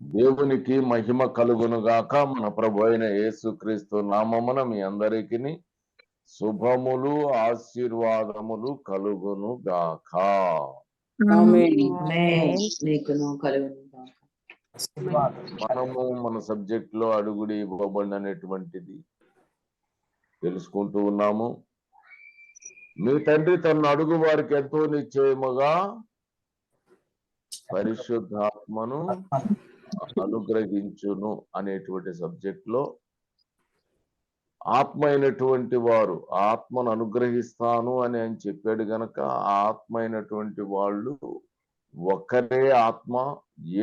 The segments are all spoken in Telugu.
దేవునికి మహిమ కలుగును గాక మన ప్రభు అయిన యేసుక్రీస్తు నామమున మీ అందరికీ శుభములు ఆశీర్వాదములు కలుగును గాక Amen. నీకును కలుగును గాక. మనము మన సబ్జెక్ట్లో అడుగుడి ఇవ్వబడి అనేటువంటిది తెలుసుకుంటూ ఉన్నాము. మీ తండ్రి తన అడుగు వారికి ఎంతో నిశ్చయముగా పరిశుద్ధాత్మను అనుగ్రహించును అనేటువంటి సబ్జెక్ట్లో ఆత్మ అయినటువంటి వారు ఆత్మను అనుగ్రహిస్తాను అని ఆయన చెప్పాడు గనక ఆత్మ అయినటువంటి వాళ్ళు ఒకరే ఆత్మ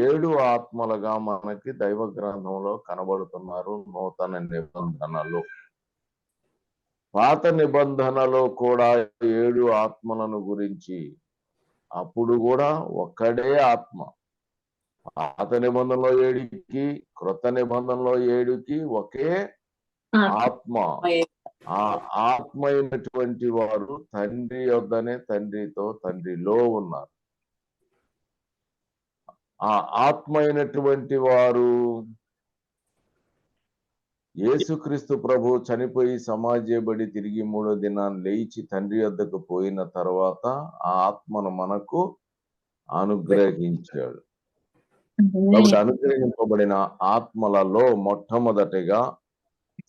ఏడు ఆత్మలుగా మనకి దైవ గ్రంథంలో కనబడుతున్నారు నూతన నిబంధనలు. పాత నిబంధనలో కూడా ఏడు ఆత్మలను గురించి అప్పుడు కూడా ఒక్కడే ఆత్మ. పాత నిబంధనలో ఏడుకి క్రొత్త నిబంధనలో ఏడుకి ఒకే ఆత్మ. ఆ ఆత్మ అయినటువంటి వారు తండ్రి యొద్దనే తండ్రితో తండ్రిలో ఉన్నారు. ఆ ఆత్మ అయినటువంటి వారు యేసుక్రీస్తు ప్రభు చనిపోయి సమాజబడి తిరిగి మూడో దినాన్ని లేచి తండ్రి వద్దకు పోయిన తర్వాత ఆ ఆత్మను మనకు అనుగ్రహించాడు. అనుగ్రహింపబడిన ఆత్మలలో మొట్టమొదటిగా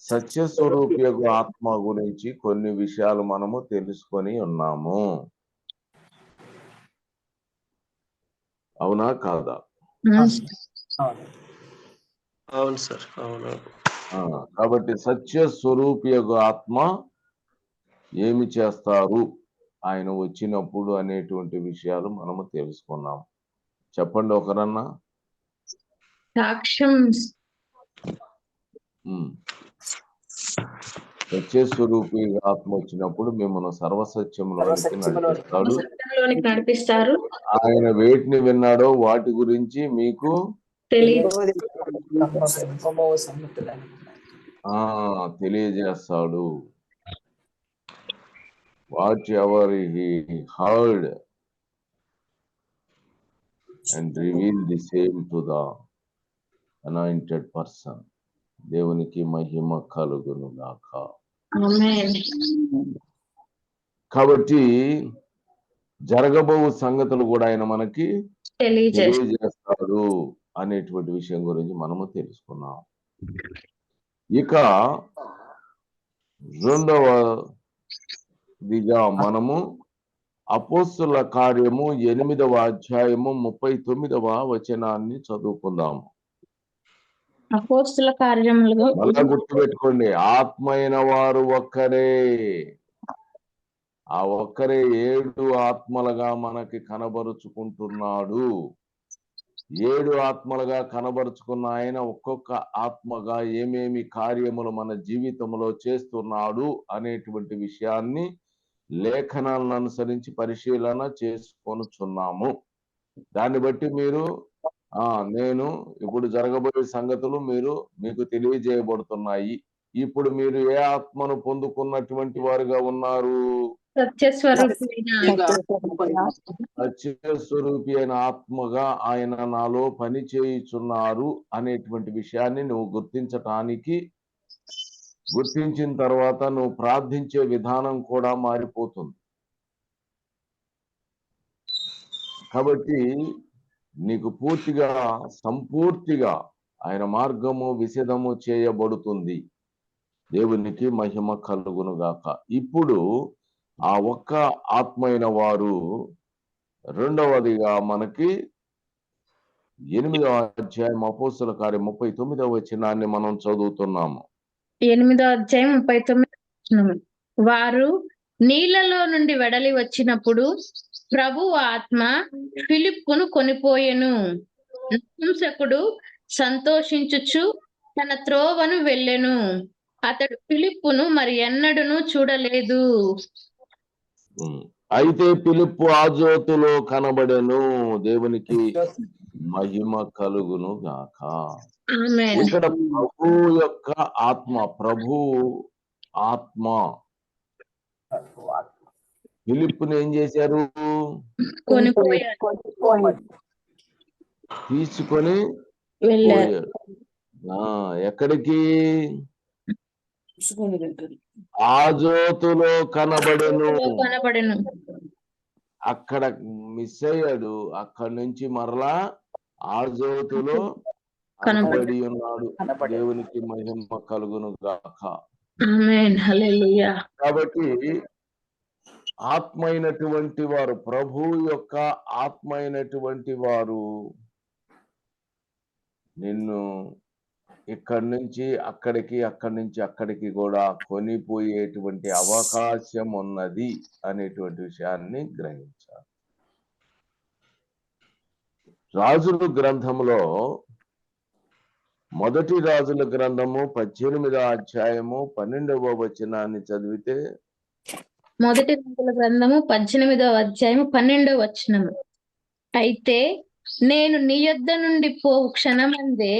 సత్యస్వరూపియకు ఆత్మ గురించి కొన్ని విషయాలు మనము తెలుసుకొని ఉన్నాము. అవునా కాదా? అవును సార్ అవును. కాబట్టి సత్య స్వరూపియకు ఆత్మ ఏమి చేస్తారు? ఆయన వచ్చినప్పుడు అనేటువంటి విషయాలు మనము తెలుసుకున్నాం. చెప్పండి ఒకరన్నా. సాక్ష్యం. సత్య స్వరూపి ఆత్మ వచ్చినప్పుడు మిమ్మల్ని సర్వసత్యంలోనికి నడిపిస్తాడు. సత్యంలోనికి నడిపిస్తారు. ఆయన వేటిని విన్నాడో వాటి గురించి మీకు తెలియజేస్తాడు. Whatever he heard and reveal the same to the anointed person దేవునికి మహిమ కలుగును గాక. కాబట్టి జరగబో సంగతులు కూడా ఆయన మనకి తెలియజేస్తాడు. అనేటువంటి విషయం గురించి మనము తెలుసుకున్నాం. ఇక రెండవదిగా మనము అపోస్తుల కార్యము ఎనిమిదవ అధ్యాయము ముప్పై తొమ్మిదవ వచనాన్ని చదువుకుందాము. అపోస్తుల కార్యములు మళ్ళా గుర్తుపెట్టుకోండి. ఆత్మ అయిన వారు ఒక్కరే. ఆ ఒక్కరే ఏడు ఆత్మలుగా మనకి కనబరుచుకుంటున్నాడు. ఏడు ఆత్మలుగా కనబరుచుకున్న ఆయన ఒక్కొక్క ఆత్మగా ఏమేమి కార్యములు మన జీవితంలో చేస్తున్నాడు అనేటువంటి విషయాన్ని లేఖనాలను అనుసరించి పరిశీలన చేసుకొనుచున్నాము. దాన్ని బట్టి మీరు ఆ నేను ఇప్పుడు జరగబోయే సంగతులు మీరు మీకు తెలియజేయబడుతున్నాయి. ఇప్పుడు మీరు ఏ ఆత్మను పొందుకున్నటువంటి వారుగా ఉన్నారు? స్వరూపి అయిన ఆత్మగా ఆయన నాలో పని చేయుచున్నారు అనేటువంటి విషయాన్ని నువ్వు గుర్తించటానికి గుర్తించిన తర్వాత నువ్వు ప్రార్థించే విధానం కూడా మారిపోతుంది. కాబట్టి నీకు పూర్తిగా సంపూర్తిగా ఆయన మార్గము విశదము చేయబడుతుంది. దేవునికి మహిమ కలుగును గాక ఇప్పుడు ఆ ఒక్క ఆత్మైన వారు రెండవదిగా మనకి ఎనిమిదవ అధ్యాయం అపోస్తుల కార్యం ముప్పై తొమ్మిదవ వచనాన్ని మనం చదువుతున్నాము. ఎనిమిదో అధ్యాయం ముప్పై తొమ్మిది వారు నీళ్ళలో నుండి వెడలి వచ్చినప్పుడు ప్రభు ఆత్మ ఫిలిప్పును కొనిపోయెను. నపుంసకుడు సంతోషించుచు తన త్రోవను వెళ్ళెను. అతడు ఫిలిప్పును మరి ఎన్నడూను చూడలేదు. అయితే పిలుపు ఆ జ్యోతిలో కనబడెను దేవునికి మహిమ కలుగును గాక. ఆమేన్. ఇక్కడ ప్రభు యొక్క ఆత్మ ప్రభు ఆత్మ. ఫిలిప్పుని ఏం చేశారు? కొనిపోయారు తీసుకొని వెళ్ళారు. పోయారు. ఆ ఆజోతులో కనబడెను. కనబడెను. అక్కడ మిస్ అయ్యాడు అక్కడి నుంచి మరలా ఆజోతులో కనబడి- కనబడి ఉన్నాడు. దేవునికి మహిమ కలుగును గాక. ఆమేన్. హల్లెలూయా. కాబట్టి ఆత్మ అయినటువంటి వారు ప్రభు యొక్క ఆత్మ అయినటువంటి వారు నిన్ను ఇక్కడి నుంచి అక్కడికి అక్కడి నుంచి అక్కడికి కూడా కొనిపోయేటువంటి అవకాశం ఉన్నది అనేటువంటి విషయాన్ని గ్రహించాలి. రాజుల గ్రంథంలో మొదటి రాజుల గ్రంథము పద్దెనిమిదవ అధ్యాయము పన్నెండవ వచనాన్ని చదివితే మొదటి రాజుల గ్రంథము పద్దెనిమిదవ అధ్యాయము పన్నెండవ వచనము. అయితే నేను నీ యొద్ద నుండి పో క్షణమందే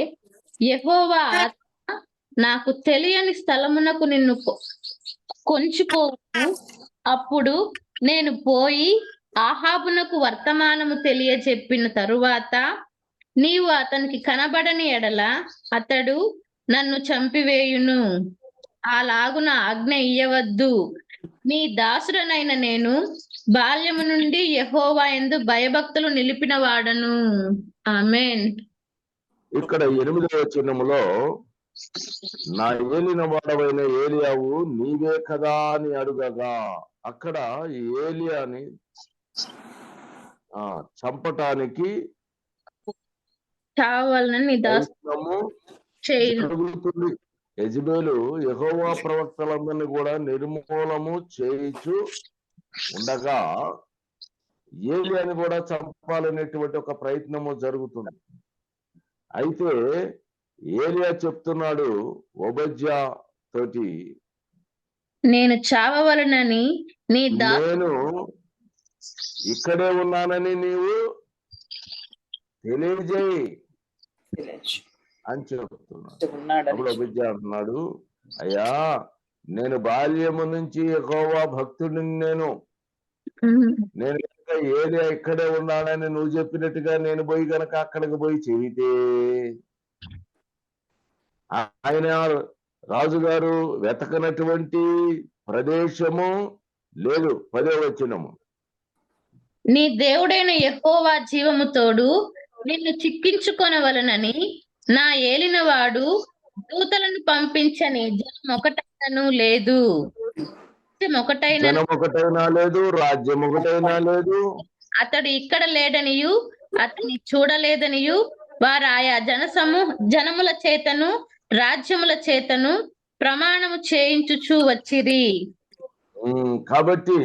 యెహోవా ఆత్మ నాకు తెలియని స్థలమునకు నిన్ను కొ- కొంచుకోను అప్పుడు నేను పోయి ఆహాబునకు వర్తమానము తెలియజెప్పిన తరువాత నీవు అతనికి కనబడని ఎడల అతడు నన్ను చంపివేయును. అలాగున ఆజ్ఞ ఇయ్యవద్దు. నీ దాసుడనైన నేను బాల్యము నుండి యెహోవా ఎందు భయభక్తులు నిలిపిన వాడను ఆమెన్. ఇక్కడ ఎనిమిదవ వచనములో నా ఏలిన వాడవైన ఏలియావు నీవే కదా అని అడుగగా. అక్కడ ఈ ఏలియాని ఆ చంపటానికి చావాలని జరుగుతుంది. యజ్బేలు యెహోవా ప్రవక్తలందరినీ కూడా నిర్మూలము చేయించు ఉండగా ఏలియాని కూడా చంపాలనేటువంటి ఒక ప్రయత్నము జరుగుతుంది. అయితే ఏలియా చెప్తున్నాడు ఒబజ్యా తోటి నేను చావవలనని నీ దా నేను ఇక్కడే ఉన్నానని నీవు తెలియజేయి అని చెప్తున్నాడు. అప్పుడు అభిజ్ఞ అంటున్నాడు అయ్యా నేను బాల్యము నుంచి ఎక్కువ భక్తుడిని నేను. నేను ఏది ఇక్కడే ఉన్నానని నువ్వు చెప్పినట్టుగా నేను పోయి గనక అక్కడికి పోయి చెబితే ఆయన రాజుగారు వెతకనటువంటి ప్రదేశము లేదు. పదే వచ్చినము నీ దేవుడైన ఎక్కువ జీవము తోడు నిన్ను చిక్కించుకొనవలనని నా ఏలినవాడు దూతలను పంపించని జనం ఒకటను లేదు. జనం ఒకటైన జనం ఒకటైనా లేదు రాజ్యం ఒకటైనా లేదు. అతడు ఇక్కడ లేడనియు అతన్ని చూడలేదనియు వారు ఆయా జన సమూహ జనముల చేతను రాజ్యముల చేతను ప్రమాణము చేయించుచు వచ్చిరి. కాబట్టి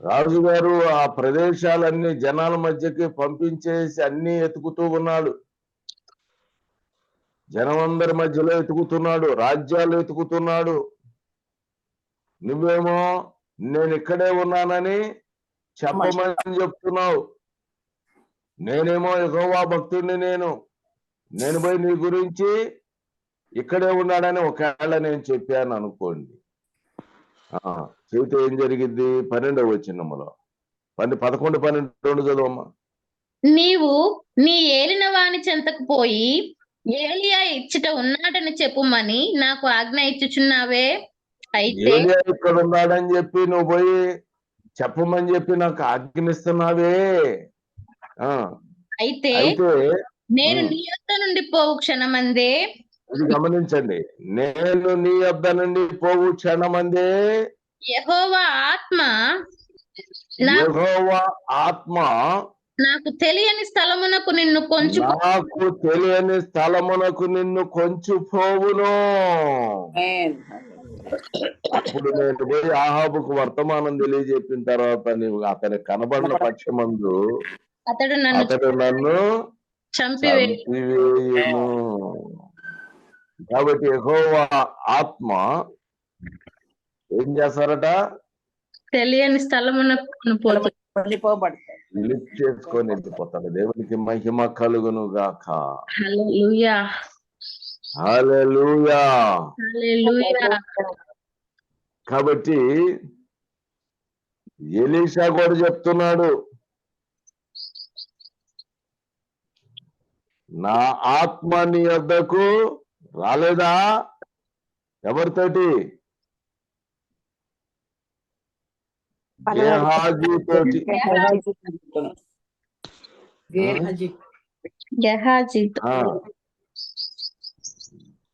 రాజుగారు ఆ ప్రదేశాలన్నీ జనాల మధ్యకి పంపించేసి అన్ని ఎతుకుతూ ఉన్నాడు. జనమందరి మధ్యలో ఎతుకుతున్నాడు రాజ్యాలు ఎతుకుతున్నాడు. నువ్వేమో నేను ఇక్కడే ఉన్నానని చెప్పమని చెప్తున్నావు. నేనేమో యెహోవా భక్తుడిని నేను. నేను పోయి నీ గురించి ఇక్కడే ఉన్నాడని ఒకవేళ నేను చెప్పాను అనుకోండి. చెబితే ఏం జరిగింది పన్నెండవ వచ్చినమ్మలో పన్నె పదకొండు పన్నెండు రెండు చదవమ్మా. నీవు నీ ఏలిన వాని చెంతకు పోయి ఏలియా ఇచ్చట ఉన్నాడని చెప్పుమని నాకు ఆజ్ఞ ఇచ్చుచున్నావే. అయితే ఇక్కడ ఉన్నాడని చెప్పి నువ్వు పోయి చెప్పమని చెప్పి నాకు ఆజ్ఞిస్తున్నావే ఆ. అయితే నేను. నీ యొద్ద నుండి పోవు క్షణమందే ఇది గమనించండి. నేను నీ వద్ద నుండి పోవు క్షణమందే యెహోవా ఆత్మ యెహోవా ఆత్మ నాకు తెలియని స్థలమునకు నిన్ను కొంచెం నాకు తెలియని స్థలమునకు నిన్ను కొంచెం పోవును. అప్పుడు నేను పోయి ఆహాబుకు వర్తమానం తెలియజెప్పిన తర్వాత నీవు అతని కనబడిన పక్షమందు అతడు నన్ను అతడు నన్ను చంపివే చంపివేయును. కాబట్టి యెహోవా ఆత్మ ఏం చేస్తారట? తెలియని లిఫ్ట్ చేసుకొని వెళ్ళిపోతాడు. దేవునికి మహిమ కలుగును గాక. కాబట్టి ఎలీషా కూడా చెప్తున్నాడు నా ఆత్మ నీ వద్దకు రాలేదా? ఎవరితోటి? గేహాజీ తోటి గెహాజీతో.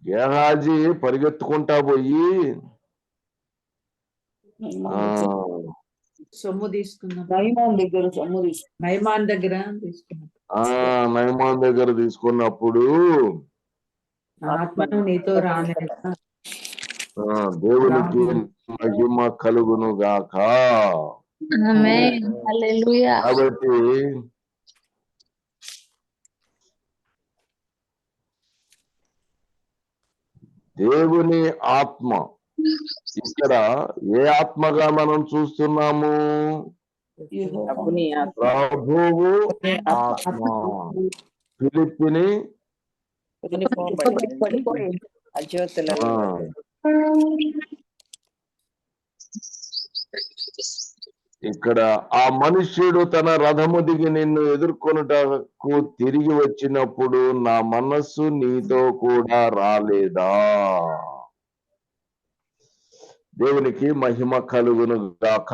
గేహాజీ పరిగెత్తుకుంటా పోయి? ఆ. సొమ్ము తీసుకున్నాం నైమాన్ దగ్గర సొమ్ము తీసుకు నైమాన్ దగ్గర తీసుకున్నాం. ఆ దగ్గర తీసుకున్నప్పుడు ఆత్మను నీతో దేవునికి మహిమ కలుగును గాక. ఆమేన్. హల్లెలూయా. కాబట్టి దేవుని ఆత్మ. ఇక్కడ ఏ ఆత్మగా మనం చూస్తున్నాము. ప్రభువు ఆత్మ. కొనిపోబడి అజ్యోతుల ఇక్కడ ఆ మనుష్యుడు తన రథము దిగి నిన్ను ఎదుర్కొనుటకు తిరిగి వచ్చినప్పుడు నా మనస్సు నీతో కూడా రాలేదా? దేవునికి మహిమ కలుగును గాక.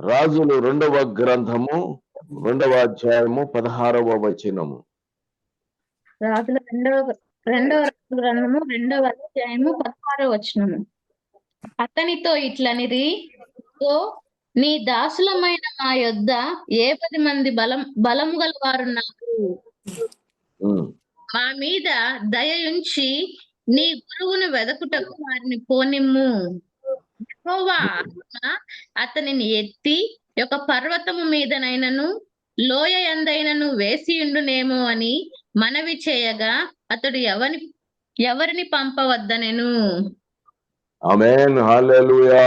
రాజులు రెండవ గ్రంథము రెండవ అధ్యాయము పదహారవ వచనము. రాజుల రెండవ రెండవ గ్రంథము రెండవ అధ్యాయము పదహారవ వచనము. అతనితో ఇట్లనిది "ఓ, నీ దాసులమైన మా యొద్ద ఏ పది మంది బలం బలము గల వారున్నారు. మా మీద దయయుంచి నీ గురువును వెదకుటకు వారిని పోనిమ్ము. అతనిని ఎత్తి ఒక పర్వతము మీదనైనను లోయ ఎందైనను వేసియుండునేమో అని మనవి చేయగా అతడు ఎవరిని పంపవద్దనెను? ఆమేన్. హల్లెలూయా.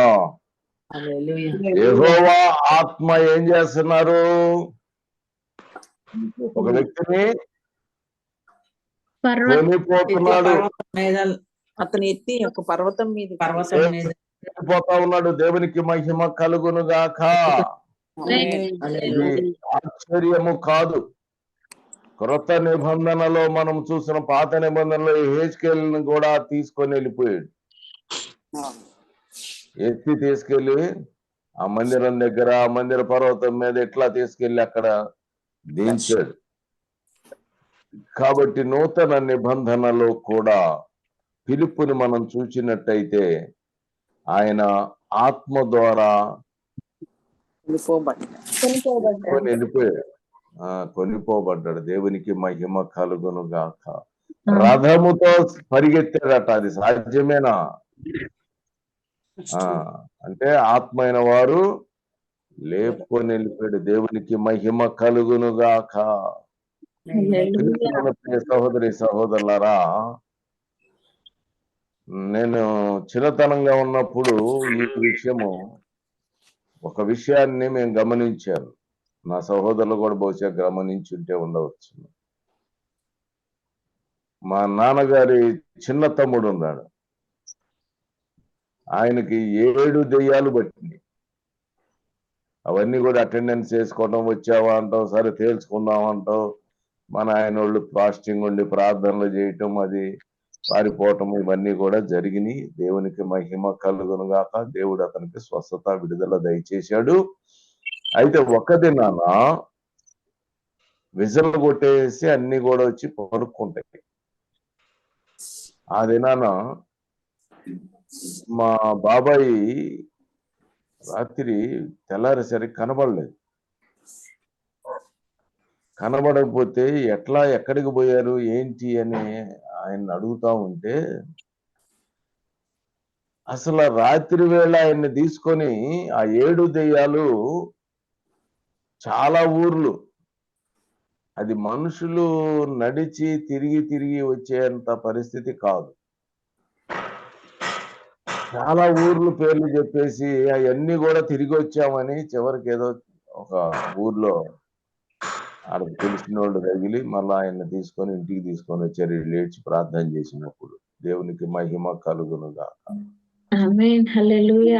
హల్లెలూయా. యెహోవా ఆత్మ ఏం చేస్తున్నారు? ఒక వ్యక్తిని పర్వత కొనిపోతున్నాడు అతను ఎత్తి ఒక పర్వతం మీద పర్వతం మీద పోతా ఉన్నాడు. దేవునికి మహిమ కలుగును గాక. ఆశ్చర్యము కాదు. క్రొత్త నిబంధనలో మనం చూసిన పాత నిబంధనలో హేజ్కేల్ని కూడా తీసుకొని వెళ్ళిపోయాడు. ఎత్తి తీసుకెళ్ళి ఆ మందిరం దగ్గర ఆ మందిర పర్వతం మీద ఎట్లా తీసుకెళ్ళి అక్కడ దించాడు. కాబట్టి నూతన నిబంధనలో కూడా పిలుపుని మనం చూసినట్టయితే ఆయన ఆత్మ ద్వారా వెళ్ళిపోయాడు. కొనిపోబడ్డాడు. దేవునికి మహిమ కలుగును గాక. రథముతో పరిగెత్తాడట. అది సాధ్యమేనా? ఆ అంటే ఆత్మ అయిన వారు లేపుకొని వెళ్ళిపోయాడు. దేవునికి మహిమ కలుగును గాక. సహోదరి సహోదరులారా నేను చిన్నతనంగా ఉన్నప్పుడు ఈ విషయము ఒక విషయాన్ని మేము గమనించాను నా సహోదరులు కూడా బహుశా గమనించుంటే ఉండవచ్చు. మా నాన్నగారి చిన్న తమ్ముడు ఉన్నాడు. ఆయనకి ఏడు దెయ్యాలు పట్టింది. అవన్నీ కూడా అటెండెన్స్ చేసుకోవడం వచ్చావా అంటావు సరే తేల్చుకుందాం అంటావు. మన ఆయన వాళ్ళు ఫాస్టింగ్ ఉండి ప్రార్థనలు చేయటం అది పారిపోవటం ఇవన్నీ కూడా జరిగినాయి. దేవునికి మహిమ కలుగును గాక దేవుడు అతనికి స్వస్థత విడుదల దయచేశాడు. అయితే ఒక దినాన విజలు కొట్టేసి అన్ని కూడా వచ్చి పడుకుంటాయి. ఆ దినాన మా బాబాయి రాత్రి తెల్లారేసరికి కనబడలేదు. కనబడకపోతే ఎట్లా ఎక్కడికి పోయారు ఏంటి అని ఆయన అడుగుతా ఉంటే అసలు రాత్రి వేళ ఆయన్ని తీసుకొని ఆ ఏడు దెయ్యాలు చాలా ఊర్లు. అది మనుషులు నడిచి తిరిగి తిరిగి వచ్చేంత పరిస్థితి కాదు. చాలా ఊర్లు పేర్లు చెప్పేసి అవన్నీ కూడా తిరిగి వచ్చామని చివరికి ఏదో ఒక ఊర్లో ఆడకు తెలిసిన వాళ్ళు తగిలి మళ్ళీ ఆయన్ని తీసుకొని ఇంటికి తీసుకొని వచ్చారు. లేచి ప్రార్థన చేసినప్పుడు దేవునికి మహిమ కలుగునుగా.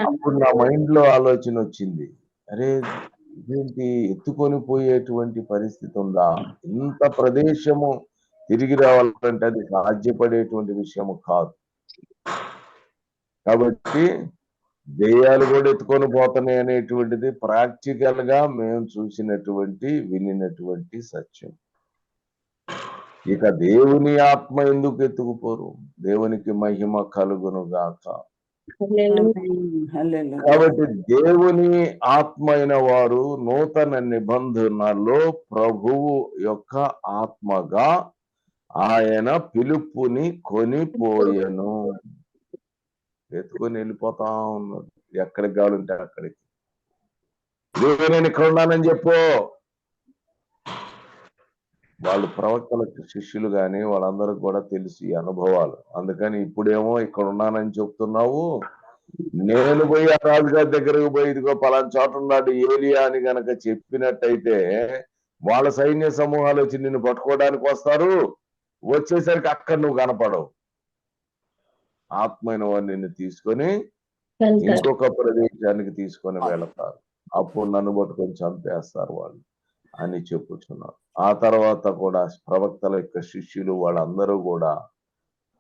అప్పుడు నా మైండ్లో ఆలోచన వచ్చింది. అరే ఇదేంటి ఎత్తుకొని పోయేటువంటి పరిస్థితి ఉందా? ఇంత ప్రదేశము తిరిగి రావాలంటే అది సాధ్యపడేటువంటి విషయము కాదు. కాబట్టి దేయాలు కూడా ఎత్తుకొని పోతున్నాయి అనేటువంటిది ప్రాక్టికల్గా మేము చూసినటువంటి వినినటువంటి సత్యం. ఇక దేవుని ఆత్మ ఎందుకు ఎత్తుకుపోరు? దేవునికి మహిమ కలుగును గాక కాబట్టి దేవుని ఆత్మ అయిన వారు నూతన నిబంధనలో ప్రభువు యొక్క ఆత్మగా ఆయన పిలుపుని కొనిపోయెను. ఎత్తుకొని వెళ్ళిపోతా ఉన్నాడు. ఎక్కడికి కావాలంటే అక్కడికి. ఇదిగో నేను ఇక్కడ ఉన్నానని చెప్పు. వాళ్ళు ప్రవక్తలకు శిష్యులు గాని వాళ్ళందరికి కూడా తెలుసు ఈ అనుభవాలు. అందుకని ఇప్పుడేమో ఇక్కడ ఉన్నానని చెప్తున్నావు. నేను పోయి ఆ రాజుగారి దగ్గరకు పోయి ఇదిగో పలానా చోట ఉన్నాడు ఏలియా అని గనక చెప్పినట్టయితే వాళ్ళ సైన్య సమూహాలు వచ్చి నిన్ను పట్టుకోవడానికి వస్తారు. వచ్చేసరికి అక్కడ నువ్వు కనపడవు. ఆత్మైన వారు నిన్ను తీసుకొని ఇంకొక ప్రదేశానికి తీసుకొని వెళతారు అప్పుడు నన్ను పట్టుకొని చంపేస్తారు వాళ్ళు. అని చెప్పుచున్నారు. ఆ తర్వాత కూడా ప్రవక్తల యొక్క శిష్యులు వాళ్ళందరూ కూడా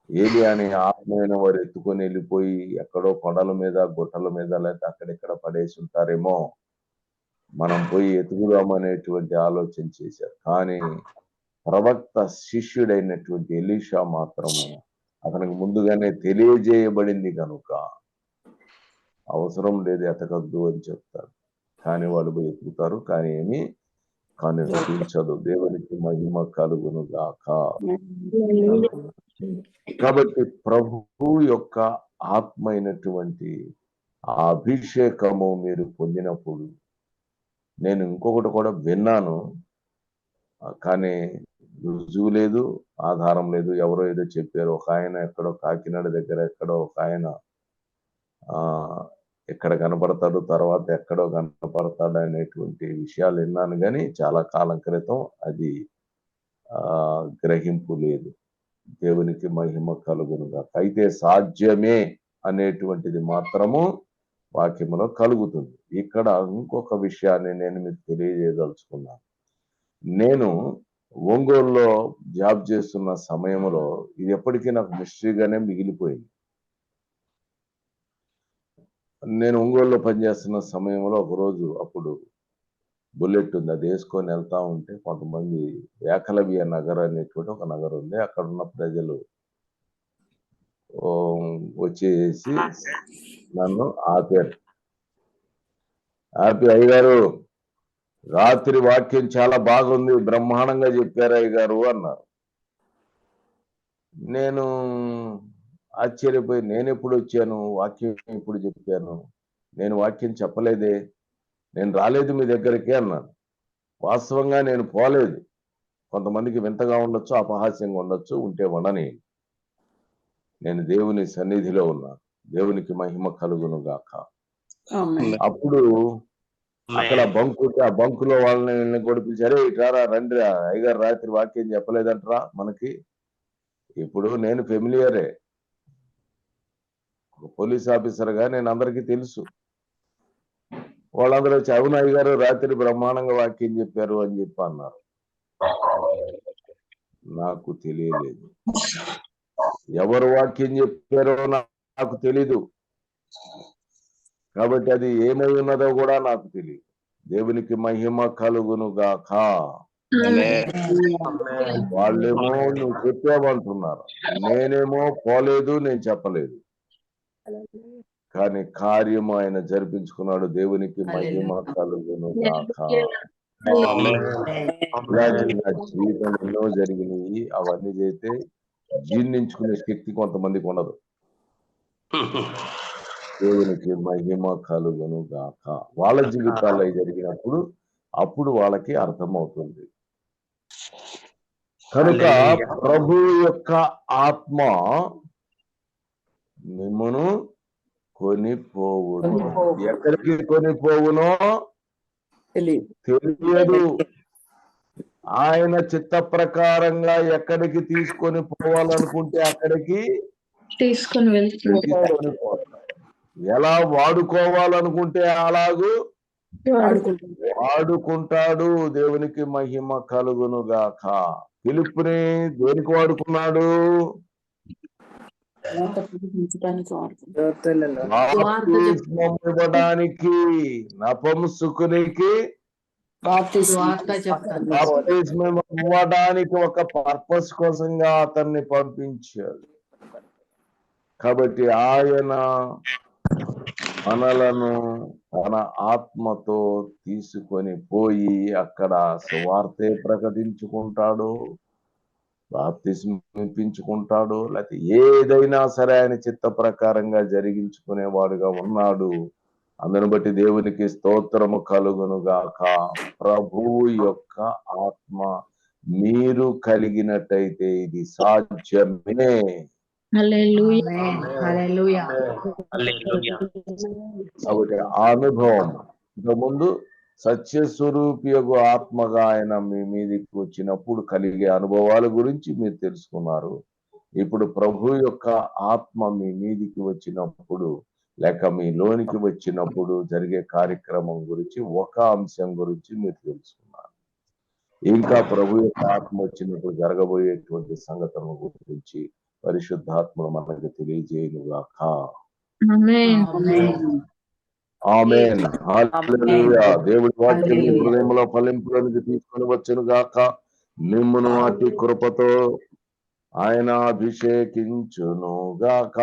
ఏది అని ఆత్మైన వారు ఎత్తుకొని వెళ్ళిపోయి ఎక్కడో కొండల మీద గుట్టల మీద లేకపోతే అక్కడెక్కడ పడేసి ఉంటారేమో మనం పోయి ఎతుకుదామనేటువంటి ఆలోచన చేశారు. కానీ ప్రవక్త శిష్యుడైనటువంటి ఎలీషా మాత్రము అతనికి ముందుగానే తెలియజేయబడింది కనుక అవసరం లేదు ఎతకద్దు అని చెప్తారు. కానీ వాళ్ళు పోయి ఎత్తుకుతారు కానీ ఏమి కనిపించదు దేవునికి మహిమ కలుగును గాక. కాబట్టి ప్రభు యొక్క ఆత్మ అయినటువంటి ఆ అభిషేకము మీరు పొందినప్పుడు నేను ఇంకొకటి కూడా విన్నాను. కానీ రుజువు లేదు ఆధారం లేదు. ఎవరో ఏదో చెప్పారు. ఒక ఆయన ఎక్కడో కాకినాడ దగ్గర ఎక్కడో ఒక ఆయన ఆ ఎక్కడ కనపడతాడు తర్వాత ఎక్కడో కనపడతాడు అనేటువంటి విషయాలు విన్నాను కానీ చాలా కాలం క్రితం అది గ్రహింపు లేదు. దేవునికి మహిమ కలుగునుగా అయితే సాధ్యమే అనేటువంటిది మాత్రము వాక్యములో కలుగుతుంది. ఇక్కడ ఇంకొక విషయాన్ని నేను మీకు తెలియజేయదలుచుకున్నాను. నేను ఒంగోలులో జాబ్ చేస్తున్న సమయంలో ఇది ఎప్పటికీ నాకు మిస్టరీగానే మిగిలిపోయింది. నేను ఒంగోలులో పనిచేస్తున్న సమయంలో ఒకరోజు అప్పుడు బుల్లెట్ ఉంది. అది వేసుకొని వెళ్తా ఉంటే కొంతమంది ఏకలవ్య నగర్ అనేటువంటి ఒక నగర్ ఉంది. అక్కడ ఉన్న ప్రజలు వచ్చేసి నన్ను ఆపారు. ఆపి అయ్యగారు రాత్రి వాక్యం చాలా బాగుంది. బ్రహ్మాండంగా చెప్పారు అయ్యగారు అన్నారు. నేను ఆశ్చర్యపోయి నేను ఎప్పుడు వచ్చాను? వాక్యం ఎప్పుడు చెప్పాను? నేను వాక్యం చెప్పలేదే. నేను రాలేదు మీ దగ్గరికి అన్నాను. వాస్తవంగా నేను పోలేదు. కొంతమందికి వింతగా ఉండొచ్చు అపహాస్యంగా ఉండొచ్చు ఉంటే ఉండని నేను దేవుని సన్నిధిలో ఉన్నాను దేవునికి మహిమ కలుగును గాక. అప్పుడు అక్కడ బంకు ఆ బంకులో వాళ్ళని కూడా పిలిచి అరే ఇటారా రండి రా. అయ్యగారు రాత్రి వాక్యం చెప్పలేదంటరా మనకి? ఇప్పుడు నేను ఫెమిలియరే. ఒక పోలీస్ ఆఫీసర్గా నేను అందరికీ తెలుసు. వాళ్ళందరూ వచ్చి అవును అయ్యగారు రాత్రి బ్రహ్మాండంగా వాక్యం చెప్పారు అని చెప్పి అన్నారు. నాకు తెలియలేదు. ఎవరు వాక్యం చెప్పారో నాకు తెలీదు. కాబట్టి అది ఏమై ఉన్నదో కూడా నాకు తెలియదు దేవునికి మహిమ కలుగును గాక. వాళ్ళేమో నువ్వు చెప్పావంటున్నారు. నేనేమో పోలేదు నేను చెప్పలేదు. కానీ కార్యము ఆయన జరిపించుకున్నాడు. దేవునికి మహిమ కలుగును నా జీవితం ఎన్నో జరిగినాయి అవన్నీ చేస్తే జీర్ణించుకునే శక్తి కొంతమందికి ఉండదు. దేవునికి మహిమ కలుగును గాక. వాళ్ళ జీవితాల్లో జరిగినప్పుడు అప్పుడు వాళ్ళకి అర్థమవుతుంది. కనుక ప్రభు యొక్క ఆత్మ మిమ్మను కొనిపోవును. ఎక్కడికి కొనిపోవునో తెలియదు తెలియదు. ఆయన చిత్త ప్రకారంగా ఎక్కడికి తీసుకొని పోవాలనుకుంటే అక్కడికి తీసుకొని పోతాడు. ఎలా వాడుకోవాలనుకుంటే అలాగూ వాడుకుంటాడు. దేవునికి మహిమ కలుగును గాక పిలుపుని దేనికి వాడుకున్నాడు? నపంసుకునికి ఇవ్వడానికి ఒక పర్పస్ కోసంగా అతన్ని పంపించాడు. కాబట్టి ఆయన మనలను తన ఆత్మతో తీసుకొని పోయి అక్కడ సువార్తే ప్రకటించుకుంటాడు. బాప్తిస్మించుకుంటాడు లేకపోతే ఏదైనా సరే ఆయన చిత్త ప్రకారంగా జరిగించుకునేవాడుగా ఉన్నాడు. అందును బట్టి దేవునికి స్తోత్రము కలుగును గాక ప్రభువు యొక్క ఆత్మ మీరు కలిగినట్టయితే ఇది సాధ్యమే. హల్లెలూయా. హల్లెలూయా. హల్లెలూయా. కాబట్టి ఆ అనుభవం ఇంతకుముందు సత్యస్వరూపియగు ఆత్మగా ఆయన మీ మీదకి వచ్చినప్పుడు కలిగే అనుభవాల గురించి మీరు తెలుసుకున్నారు. ఇప్పుడు ప్రభు యొక్క ఆత్మ మీ మీదికి వచ్చినప్పుడు లేక మీ లోనికి వచ్చినప్పుడు జరిగే కార్యక్రమం గురించి ఒక అంశం గురించి మీరు తెలుసుకున్నారు. ఇంకా ప్రభు యొక్క ఆత్మ వచ్చినప్పుడు జరగబోయేటువంటి సంగతుల గురించి పరిశుద్ధాత్మను మనకు తెలియజేయనుగాక. ఆమేన్. హల్లెలూయా. దేవుడి వాక్యం హృదయంలో ఫలింపులోనికి తీసుకొని వచ్చును గాక. మిమ్మును అతి కృపతో ఆయన అభిషేకించును గాక.